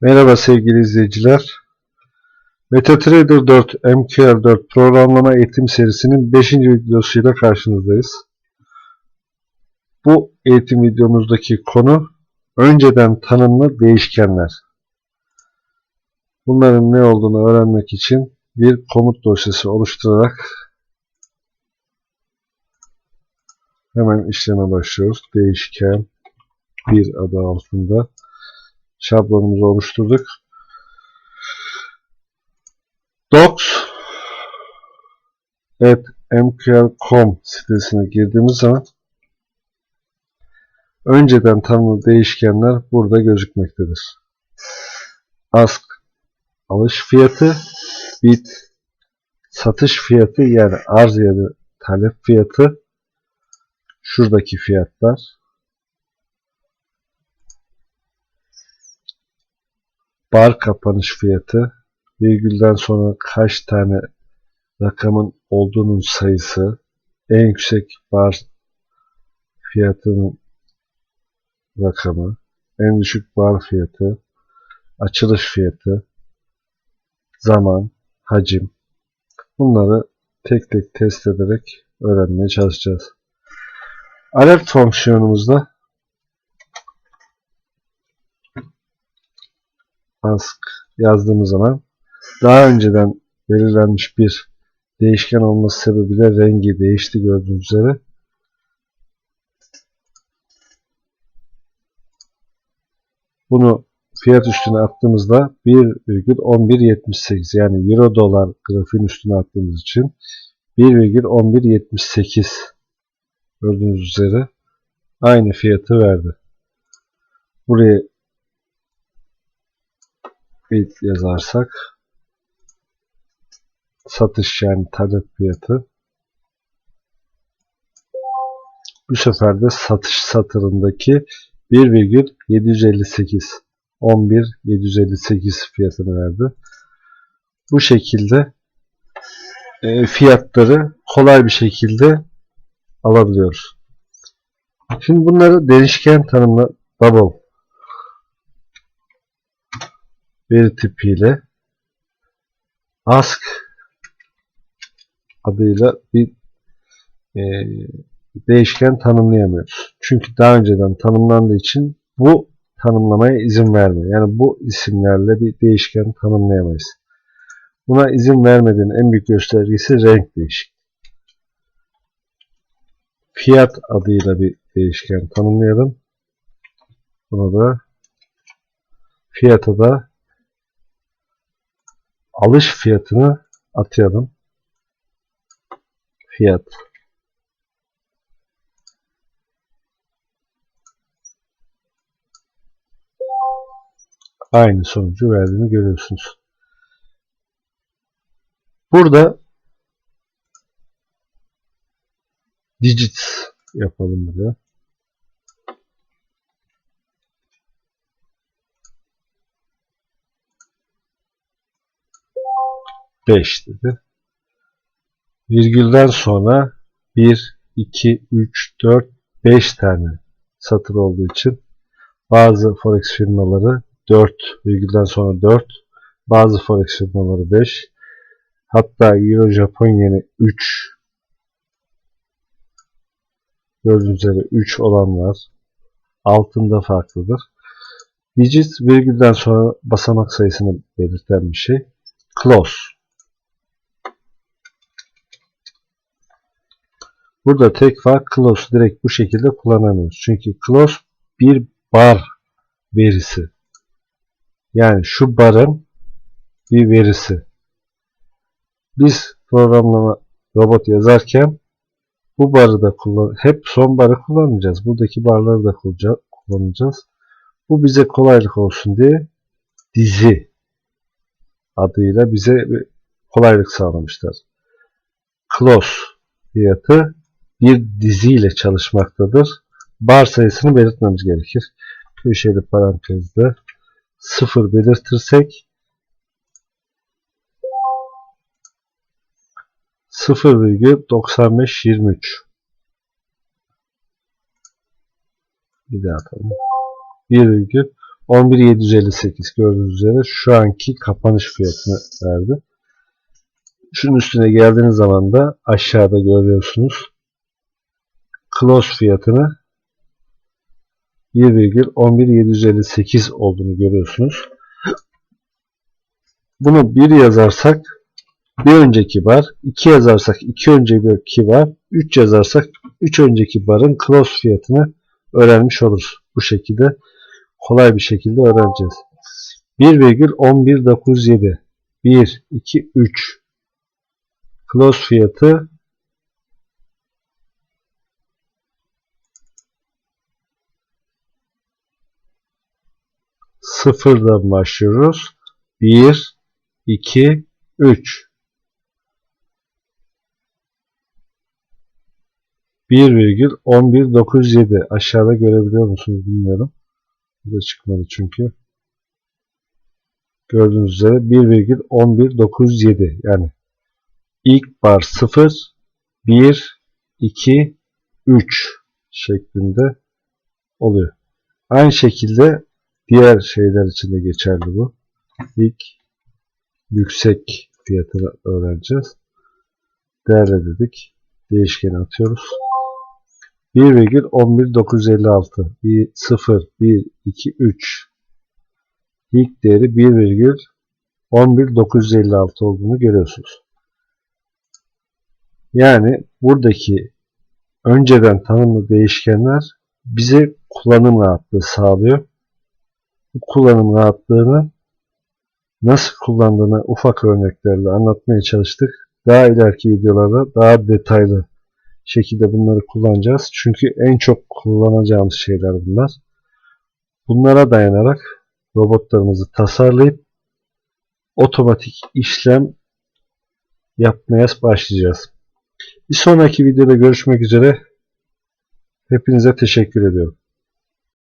Merhaba sevgili izleyiciler. MetaTrader 4 MQL4 programlama eğitim serisinin 5. videosuyla karşınızdayız. Bu eğitim videomuzdaki konu önceden tanımlı değişkenler. Bunların ne olduğunu öğrenmek için bir komut dosyası oluşturarak hemen işleme başlıyoruz. Değişken bir adı altında şablonumuzu oluşturduk. Docs at mql.com sitesine girdiğimiz zaman önceden tanımlı değişkenler burada gözükmektedir. Ask alış fiyatı, bid satış fiyatı yani arz ya da talep fiyatı, şuradaki fiyatlar, bar kapanış fiyatı, virgülden sonra kaç tane rakamın olduğunun sayısı, en yüksek bar fiyatının rakamı, en düşük bar fiyatı, açılış fiyatı, zaman, hacim. Bunları tek tek test ederek öğrenmeye çalışacağız. Alert fonksiyonumuzda ask yazdığımız zaman daha önceden belirlenmiş bir değişken olması sebebiyle rengi değişti gördüğünüz üzere. Bunu fiyat üstüne attığımızda 1,1178 yani euro dolar grafiğin üstüne attığımız için 1,1178 gördüğünüz üzere aynı fiyatı verdi. Buraya bid yazarsak satış yani talep fiyatı bu sefer de satış satırındaki 1,758 11,758 fiyatını verdi. Bu şekilde e, fiyatları kolay bir şekilde alabiliyoruz. Şimdi bunları değişken tanımla double veri tipiyle ask adıyla bir e, değişken tanımlayamıyoruz. Çünkü daha önceden tanımlandığı için bu tanımlamaya izin vermiyor. Yani bu isimlerle bir değişken tanımlayamayız. Buna izin vermediğin en büyük göstergesi renk değişik. Fiyat adıyla bir değişken tanımlayalım. Bunu da fiyata da alış fiyatını atayalım. Fiyat. Aynı sonucu verdiğini görüyorsunuz. Burada digits yapalım burada. 5 dedi. Virgülden sonra 1, 2, 3, 4, 5 tane satır olduğu için bazı forex firmaları 4 virgülden sonra 4 bazı forex firmaları 5 hatta Euro Japon yeni 3 gördüğünüz üzere 3 olanlar altında farklıdır. Digit virgülden sonra basamak sayısını belirten bir şey. Close Burada tek fark close direkt bu şekilde kullanamıyoruz. Çünkü close bir bar verisi. Yani şu barın bir verisi. Biz programlama robot yazarken bu barı da kullan hep son barı kullanmayacağız. Buradaki barları da kullanacağız. Bu bize kolaylık olsun diye dizi adıyla bize kolaylık sağlamışlar. Close fiyatı bir diziyle çalışmaktadır. Bar sayısını belirtmemiz gerekir. Köşeli parantezde 0 belirtirsek 0,9523 bir daha atalım. 1,9523 11758 gördüğünüz üzere şu anki kapanış fiyatını verdi. Şunun üstüne geldiğiniz zaman da aşağıda görüyorsunuz. Close fiyatını 1,11758 olduğunu görüyorsunuz. Bunu 1 yazarsak bir önceki bar, 2 yazarsak 2 önceki bar, 3 yazarsak 3 önceki barın close fiyatını öğrenmiş oluruz. Bu şekilde kolay bir şekilde öğreneceğiz. 1,11907 1, 2, 3 close fiyatı sıfırdan başlıyoruz. 1, 2, 3 1,11907 aşağıda görebiliyor musunuz bilmiyorum. Burada çıkmadı çünkü. Gördüğünüz üzere 1,11907 yani ilk bar 0 1 2 3 şeklinde oluyor. Aynı şekilde diğer şeyler için de geçerli bu. İlk yüksek fiyatını öğreneceğiz. Değerle dedik. Değişkeni atıyoruz. 1,11956 1, 0, 1, 2, 3 ilk değeri 1,11956 olduğunu görüyorsunuz. Yani buradaki önceden tanımlı değişkenler bize kullanım rahatlığı sağlıyor. Kullanım rahatlığını nasıl kullandığını ufak örneklerle anlatmaya çalıştık. Daha ileriki videolarda daha detaylı şekilde bunları kullanacağız. Çünkü en çok kullanacağımız şeyler bunlar. Bunlara dayanarak robotlarımızı tasarlayıp otomatik işlem yapmaya başlayacağız. Bir sonraki videoda görüşmek üzere. Hepinize teşekkür ediyorum.